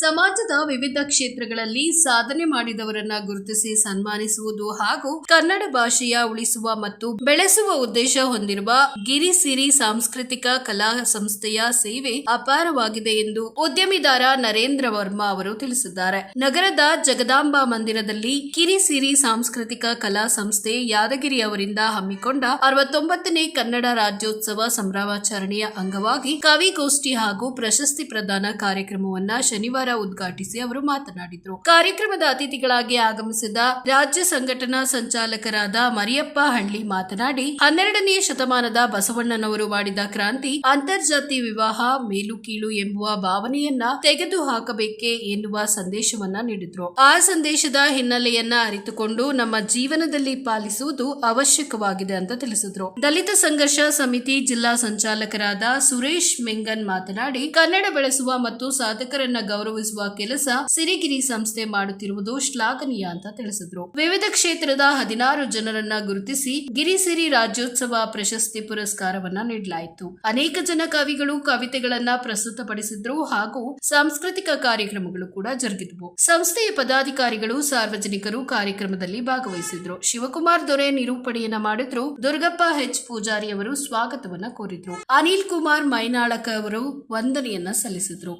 ಸಮಾಜದ ವಿವಿಧ ಕ್ಷೇತ್ರಗಳಲ್ಲಿ ಸಾಧನೆ ಮಾಡಿದವರನ್ನ ಗುರುತಿಸಿ ಸನ್ಮಾನಿಸುವುದು ಹಾಗೂ ಕನ್ನಡ ಭಾಷೆಯ ಉಳಿಸುವ ಮತ್ತು ಬೆಳೆಸುವ ಉದ್ದೇಶ ಹೊಂದಿರುವ ಗಿರಿಸಿರಿ ಸಾಂಸ್ಕೃತಿಕ ಕಲಾ ಸಂಸ್ಥೆಯ ಸೇವೆ ಅಪಾರವಾಗಿದೆ ಎಂದು ಉದ್ಯಮಿದಾರ ನರೇಂದ್ರ ವರ್ಮಾ ಅವರು ತಿಳಿಸಿದ್ದಾರೆ. ನಗರದ ಜಗದಾಂಬಾ ಮಂದಿರದಲ್ಲಿ ಕಿರಿಸಿರಿ ಸಾಂಸ್ಕೃತಿಕ ಕಲಾ ಸಂಸ್ಥೆ ಯಾದಗಿರಿ ಅವರಿಂದ ಹಮ್ಮಿಕೊಂಡ ಅರವತ್ತೊಂಬತ್ತನೇ ಕನ್ನಡ ರಾಜ್ಯೋತ್ಸವ ಸಂಭ್ರಮಾಚರಣೆಯ ಅಂಗವಾಗಿ ಕವಿಗೋಷ್ಠಿ ಹಾಗೂ ಪ್ರಶಸ್ತಿ ಪ್ರದಾನ ಕಾರ್ಯಕ್ರಮವನ್ನ ಶನಿವಾರ ಉದ್ಘಾಟಿಸಿ ಅವರು ಮಾತನಾಡಿದರು. ಕಾರ್ಯಕ್ರಮದ ಅತಿಥಿಗಳಾಗಿ ಆಗಮಿಸಿದ ರಾಜ್ಯ ಸಂಘಟನಾ ಸಂಚಾಲಕರಾದ ಮರಿಯಪ್ಪ ಹಳ್ಳಿ ಮಾತನಾಡಿ ಹನ್ನೆರಡನೇ ಶತಮಾನದ ಬಸವಣ್ಣನವರು ಮಾಡಿದ ಕ್ರಾಂತಿ, ಅಂತರ್ಜಾತಿ ವಿವಾಹ, ಮೇಲು ಕೀಳು ಎಂಬುವ ಭಾವನೆಯನ್ನ ತೆಗೆದು ಹಾಕಬೇಕೆ ಎನ್ನುವ ಸಂದೇಶವನ್ನ ನೀಡಿದ್ರು. ಆ ಸಂದೇಶದ ಹಿನ್ನೆಲೆಯನ್ನ ಅರಿತುಕೊಂಡು ನಮ್ಮ ಜೀವನದಲ್ಲಿ ಪಾಲಿಸುವುದು ಅವಶ್ಯಕವಾಗಿದೆ ಅಂತ ತಿಳಿಸಿದ್ರು. ದಲಿತ ಸಂಘರ್ಷ ಸಮಿತಿ ಜಿಲ್ಲಾ ಸಂಚಾಲಕರಾದ ಸುರೇಶ್ ಮೆಂಗನ್ ಮಾತನಾಡಿ, ಕನ್ನಡ ಬೆಳೆಸುವ ಮತ್ತು ಸಾಧಕರನ್ನ ಗೌರವಿಸುವ ಕೆಲಸ ಸಿರಿಗಿರಿ ಸಂಸ್ಥೆ ಮಾಡುತ್ತಿರುವುದು ಶ್ಲಾಘನೀಯ ಅಂತ ತಿಳಿಸಿದ್ರು. ವಿವಿಧ ಕ್ಷೇತ್ರದ ಹದಿನಾರು ಜನರನ್ನ ಗುರುತಿಸಿ ಗಿರಿಸಿರಿ ರಾಜ್ಯೋತ್ಸವ ಪ್ರಶಸ್ತಿ ಪುರಸ್ಕಾರವನ್ನ ನೀಡಲಾಯಿತು. ಅನೇಕ ಜನ ಕವಿಗಳು ಕವಿತೆಗಳನ್ನ ಪ್ರಸ್ತುತಪಡಿಸಿದ್ರು ಹಾಗೂ ಸಾಂಸ್ಕೃತಿಕ ಕಾರ್ಯಕ್ರಮಗಳು ಕೂಡ ಜರುಗಿದವು. ಸಂಸ್ಥೆಯ ಪದಾಧಿಕಾರಿಗಳು ಸಾರ್ವಜನಿಕರು ಕಾರ್ಯಕ್ರಮದಲ್ಲಿ ಭಾಗವಹಿಸಿದ್ರು. ಶಿವಕುಮಾರ್ ದೊರೆ ನಿರೂಪಣೆಯನ್ನ ಮಾಡಿದ್ರು. ದುರ್ಗಪ್ಪ ಎಚ್ ಪೂಜಾರಿ ಅವರು ಸ್ವಾಗತವನ್ನ ಕೋರಿದ್ರು. ಅನಿಲ್ ಕುಮಾರ್ ಮೈನಾಳಕ ಅವರು ವಂದನೆಯನ್ನ ಸಲ್ಲಿಸಿದ್ರು.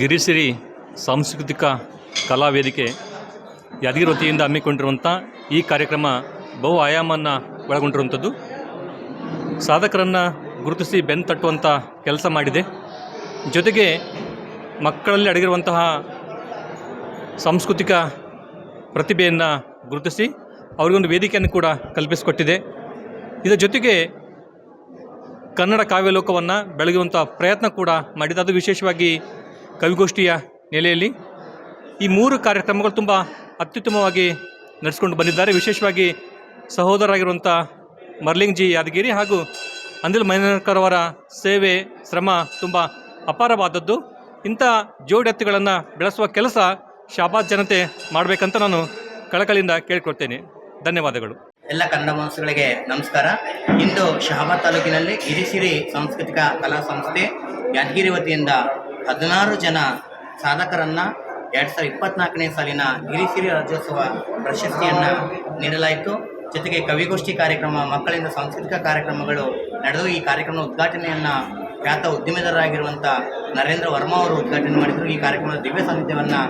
ಗಿರಿಸಿರಿ ಸಾಂಸ್ಕೃತಿಕ ಕಲಾ ವೇದಿಕೆ ಯಾದಗಿರಿ ವತಿಯಿಂದ ಹಮ್ಮಿಕೊಂಡಿರುವಂಥ ಈ ಕಾರ್ಯಕ್ರಮ ಬಹು ಆಯಾಮವನ್ನು ಒಳಗೊಂಡಿರುವಂಥದ್ದು. ಸಾಧಕರನ್ನು ಗುರುತಿಸಿ ಬೆನ್ನು ತಟ್ಟುವಂಥ ಕೆಲಸ ಮಾಡಿದೆ. ಜೊತೆಗೆ ಮಕ್ಕಳಲ್ಲಿ ಅಡಗಿರುವಂತಹ ಸಾಂಸ್ಕೃತಿಕ ಪ್ರತಿಭೆಯನ್ನು ಗುರುತಿಸಿ ಅವರಿಗೊಂದು ವೇದಿಕೆಯನ್ನು ಕೂಡ ಕಲ್ಪಿಸಿಕೊಟ್ಟಿದೆ. ಇದರ ಜೊತೆಗೆ ಕನ್ನಡ ಕಾವ್ಯಲೋಕವನ್ನು ಬೆಳಗುವಂಥ ಪ್ರಯತ್ನ ಕೂಡ ಮಾಡಿದೆ. ಅದು ವಿಶೇಷವಾಗಿ ಕವಿಗೋಷ್ಠಿಯ ನೆಲೆಯಲ್ಲಿ ಈ ಮೂರು ಕಾರ್ಯಕ್ರಮಗಳು ತುಂಬ ಅತ್ಯುತ್ತಮವಾಗಿ ನಡೆಸ್ಕೊಂಡು ಬಂದಿದ್ದಾರೆ. ವಿಶೇಷವಾಗಿ ಸಹೋದರರಾಗಿರುವಂಥ ಮರ್ಲಿಂಗ್ ಜಿ ಯಾದಗಿರಿ ಹಾಗೂ ಅನಿಲ್ ಮೈನಕರ್ ಅವರ ಸೇವೆ, ಶ್ರಮ ತುಂಬ ಅಪಾರವಾದದ್ದು. ಇಂಥ ಜೋಡೆತ್ತುಗಳನ್ನು ಬೆಳೆಸುವ ಕೆಲಸ ಶಾಬಾದ್ ಜನತೆ ಮಾಡಬೇಕಂತ ನಾನು ಕಳಕಳಿಯಿಂದ ಕೇಳ್ಕೊಳ್ತೇನೆ. ಧನ್ಯವಾದಗಳು. ಎಲ್ಲ ಕನ್ನಡ ಮನಸ್ಸುಗಳಿಗೆ ನಮಸ್ಕಾರ. ಇಂದು ಶಹಾಬಾದ್ ತಾಲೂಕಿನಲ್ಲಿ ಗಿರಿಸಿರಿ ಸಾಂಸ್ಕೃತಿಕ ಕಲಾ ಸಂಸ್ಥೆ ಯಾದಗಿರಿ ವತಿಯಿಂದ ಹದಿನಾರು ಜನ ಸಾಧಕರನ್ನು ಎರಡು ಸಾವಿರದ ಇಪ್ಪತ್ನಾಲ್ಕನೇ ಸಾಲಿನ ಗಿರಿಸಿರಿ ರಾಜ್ಯೋತ್ಸವ ಪ್ರಶಸ್ತಿಯನ್ನು ನೀಡಲಾಯಿತು. ಜೊತೆಗೆ ಕವಿಗೋಷ್ಠಿ ಕಾರ್ಯಕ್ರಮ, ಮಕ್ಕಳಿಂದ ಸಾಂಸ್ಕೃತಿಕ ಕಾರ್ಯಕ್ರಮಗಳು ನಡೆದು ಈ ಕಾರ್ಯಕ್ರಮದ ಉದ್ಘಾಟನೆಯನ್ನು ಖ್ಯಾತ ಉದ್ಯಮಿದಾರರಾಗಿರುವಂಥ ನರೇಂದ್ರ ವರ್ಮಾ ಅವರು ಉದ್ಘಾಟನೆ ಮಾಡಿದರು. ಈ ಕಾರ್ಯಕ್ರಮದ ದಿವ್ಯ ಸಾನ್ನಿಧ್ಯವನ್ನು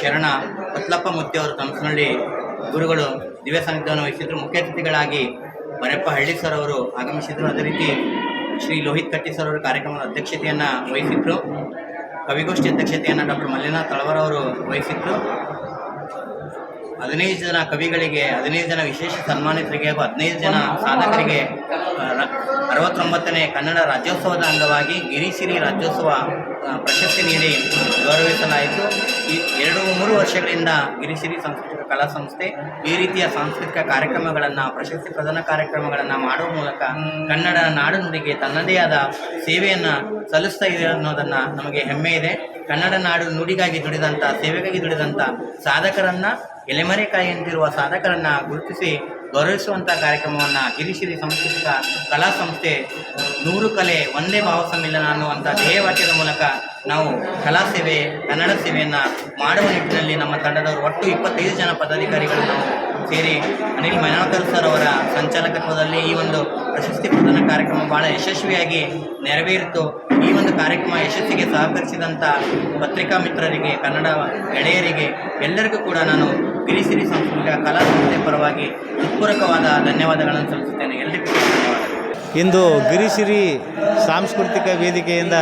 ಶರಣ ಕೊತ್ಲಪ್ಪ ಮುತ್ತಿ ಅವರು ತಮಸನಹಳ್ಳಿ ಗುರುಗಳು ದಿವ್ಯ ಸಾನ್ನಿಧ್ಯವನ್ನು ವಹಿಸಿದ್ರು. ಮುಖ್ಯ ಅತಿಥಿಗಳಾಗಿ ಬರೆಪ್ಪ ಹಳ್ಳಿ ಸರ್ ಅವರು ಆಗಮಿಸಿದರು. ಅದೇ ರೀತಿ ಶ್ರೀ ಲೋಹಿತ್ ಕಟ್ಟಿ ಸರ್ ಅವರು ಕಾರ್ಯಕ್ರಮದ ಅಧ್ಯಕ್ಷತೆಯನ್ನು ವಹಿಸಿದ್ರು. ಕವಿಗೋಷ್ಠಿ ಅಧ್ಯಕ್ಷತೆಯನ್ನು ಡಾಕ್ಟರ್ ಮಲ್ಲಿನಾಥ್ ತಳವರ್ ಅವರು ವಹಿಸಿದ್ರು. ಹದಿನೈದು ಜನ ಕವಿಗಳಿಗೆ, ಹದಿನೈದು ಜನ ವಿಶೇಷ ಸನ್ಮಾನಿತರಿಗೆ ಹಾಗೂ ಹದಿನೈದು ಜನ ಸಾಧಕರಿಗೆ ಅರವತ್ತೊಂಬತ್ತನೇ ಕನ್ನಡ ರಾಜ್ಯೋತ್ಸವದ ಅಂಗವಾಗಿ ಗಿರಿಸಿರಿ ರಾಜ್ಯೋತ್ಸವ ಪ್ರಶಸ್ತಿ ನೀಡಿ ಗೌರವಿಸಲಾಯಿತು. ಈ ಎರಡು ಮೂರು ವರ್ಷಗಳಿಂದ ಗಿರಿಸಿರಿ ಸಾಂಸ್ಕೃತಿಕ ಕಲಾ ಸಂಸ್ಥೆ ಈ ರೀತಿಯ ಸಾಂಸ್ಕೃತಿಕ ಕಾರ್ಯಕ್ರಮಗಳನ್ನು, ಪ್ರಶಸ್ತಿ ಪ್ರದಾನ ಕಾರ್ಯಕ್ರಮಗಳನ್ನು ಮಾಡುವ ಮೂಲಕ ಕನ್ನಡ ನಾಡು ನುಡಿಗೆ ತನ್ನದೇ ಆದ ಸೇವೆಯನ್ನು ಸಲ್ಲಿಸ್ತಾ ಇದೆ ಅನ್ನೋದನ್ನು ನಮಗೆ ಹೆಮ್ಮೆ ಇದೆ. ಕನ್ನಡ ನಾಡು ನುಡಿಗಾಗಿ ದುಡಿದಂಥ ಸೇವೆಗಾಗಿ ದುಡಿದಂಥ ಸಾಧಕರನ್ನ ಎಲೆಮರೆಕಾಯಿಯಂತಿರುವ ಸಾಧಕರನ್ನು ಗುರುತಿಸಿ ಗೌರವಿಸುವಂಥ ಕಾರ್ಯಕ್ರಮವನ್ನು ಗಿರಿಶಿರಿ ಸಾಂಸ್ಕೃತಿಕ ಕಲಾ ಸಂಸ್ಥೆ ನೂರು ಕಲೆ ಒಂದೇ ಭಾವ ಸಮ್ಮಿಲನ ಅನ್ನುವಂಥ ಧ್ಯೇಯವಾಕ್ಯದ ಮೂಲಕ ನಾವು ಕಲಾ ಸೇವೆ, ಕನ್ನಡ ಸೇವೆಯನ್ನು ಮಾಡುವ ನಿಟ್ಟಿನಲ್ಲಿ ನಮ್ಮ ತಂಡದವರು ಒಟ್ಟು ಇಪ್ಪತ್ತೈದು ಜನ ಪದಾಧಿಕಾರಿಗಳು ನಾವು ಸೇರಿ ಅನಿಲ್ ಮೈನಾಕರ್ ಸರ್ ಅವರ ಸಂಚಾಲಕತ್ವದಲ್ಲಿ ಈ ಒಂದು ಪ್ರಶಸ್ತಿ ಪ್ರದಾನ ಕಾರ್ಯಕ್ರಮ ಬಹಳ ಯಶಸ್ವಿಯಾಗಿ ನೆರವೇರಿತು. ಈ ಒಂದು ಕಾರ್ಯಕ್ರಮ ಯಶಸ್ಸಿಗೆ ಸಹಕರಿಸಿದಂಥ ಪತ್ರಿಕಾ ಮಿತ್ರರಿಗೆ, ಕನ್ನಡ ಗೆಳೆಯರಿಗೆ ಎಲ್ಲರಿಗೂ ಕೂಡ ನಾನು ಗಿರಿಸಿರಿ ಸಾಂಸ್ಕೃತಿಕ ಕಲಾ ಸಂಸ್ಥೆ ಪರವಾಗಿ ಪೂರಕವಾದ ಧನ್ಯವಾದಗಳನ್ನು ಸಲ್ಲಿಸುತ್ತೇನೆ. ಎಲ್ಲರಿಗೂ ಇಂದು ಗಿರಿಸಿರಿ ಸಾಂಸ್ಕೃತಿಕ ವೇದಿಕೆಯಿಂದ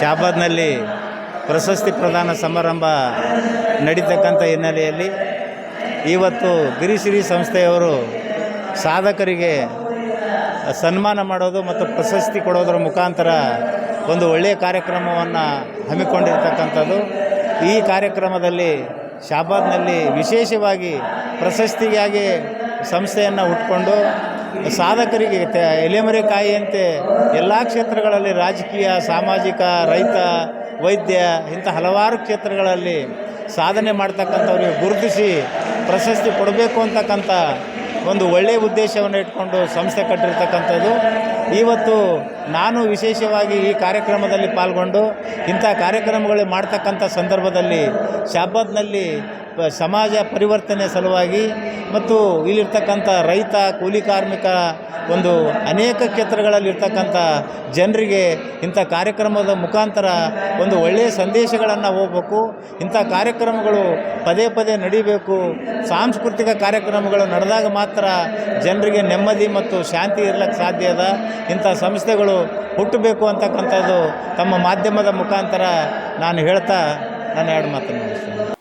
ಶಾಬಾದ್ನಲ್ಲಿ ಪ್ರಶಸ್ತಿ ಪ್ರದಾನ ಸಮಾರಂಭ ನಡೀತಕ್ಕಂಥ ಹಿನ್ನೆಲೆಯಲ್ಲಿ ಇವತ್ತು ಗಿರಿಸಿರಿ ಸಂಸ್ಥೆಯವರು ಸಾಧಕರಿಗೆ ಸನ್ಮಾನ ಮಾಡೋದು ಮತ್ತು ಪ್ರಶಸ್ತಿ ಕೊಡೋದರ ಮುಖಾಂತರ ಒಂದು ಒಳ್ಳೆಯ ಕಾರ್ಯಕ್ರಮವನ್ನು ಹಮ್ಮಿಕೊಂಡಿರ್ತಕ್ಕಂಥದ್ದು. ಈ ಕಾರ್ಯಕ್ರಮದಲ್ಲಿ ಶಾಬಾದ್ನಲ್ಲಿ ವಿಶೇಷವಾಗಿ ಪ್ರಶಸ್ತಿಗಾಗಿ ಸಂಸ್ಥೆಯನ್ನು ಉಟ್ಕೊಂಡು ಸಾಧಕರಿಗೆ ಎಲೆಮರೆ ಕಾಯಿಯಂತೆ ಎಲ್ಲ ಕ್ಷೇತ್ರಗಳಲ್ಲಿ ರಾಜಕೀಯ, ಸಾಮಾಜಿಕ, ರೈತ, ವೈದ್ಯ ಇಂಥ ಹಲವಾರು ಕ್ಷೇತ್ರಗಳಲ್ಲಿ ಸಾಧನೆ ಮಾಡ್ತಕ್ಕಂಥವ್ರಿಗೆ ಗುರುತಿಸಿ ಪ್ರಶಸ್ತಿ ಕೊಡಬೇಕು ಅಂತಕ್ಕಂಥ ಒಂದು ಒಳ್ಳೆಯ ಉದ್ದೇಶವನ್ನು ಇಟ್ಕೊಂಡು ಸಂಸ್ಥೆ ಕಟ್ಟಿರ್ತಕ್ಕಂಥದ್ದು. ಇವತ್ತು ನಾನು ವಿಶೇಷವಾಗಿ ಈ ಕಾರ್ಯಕ್ರಮದಲ್ಲಿ ಪಾಲ್ಗೊಂಡು ಇಂಥ ಕಾರ್ಯಕ್ರಮಗಳು ಮಾಡ್ತಕ್ಕಂಥ ಸಂದರ್ಭದಲ್ಲಿ ಶಾಬಾದ್ನಲ್ಲಿ ಸಮಾಜ ಪರಿವರ್ತನೆ ಸಲುವಾಗಿ ಮತ್ತು ಇಲ್ಲಿರ್ತಕ್ಕಂಥ ರೈತ, ಕೂಲಿ ಕಾರ್ಮಿಕ ಒಂದು ಅನೇಕ ಕ್ಷೇತ್ರಗಳಲ್ಲಿ ಇರ್ತಕ್ಕಂಥ ಜನರಿಗೆ ಇಂಥ ಕಾರ್ಯಕ್ರಮದ ಮುಖಾಂತರ ಒಂದು ಒಳ್ಳೆಯ ಸಂದೇಶಗಳನ್ನು ಹೋಗ್ಬೇಕು. ಇಂಥ ಕಾರ್ಯಕ್ರಮಗಳು ಪದೇ ಪದೇ ನಡಿಬೇಕು. ಸಾಂಸ್ಕೃತಿಕ ಕಾರ್ಯಕ್ರಮಗಳು ನಡೆದಾಗ ಮಾತ್ರ ಜನರಿಗೆ ನೆಮ್ಮದಿ ಮತ್ತು ಶಾಂತಿ ಇರ್ಲಿಕ್ಕೆ ಸಾಧ್ಯ ಅದ. ಇಂಥ ಸಂಸ್ಥೆಗಳು ಹುಟ್ಟಬೇಕು ಅಂತಕ್ಕಂಥದ್ದು ತಮ್ಮ ಮಾಧ್ಯಮದ ಮುಖಾಂತರ ನಾನು ಹೇಳ್ತಾ ನಾನು ಎರಡು ಮಾತನ್ನು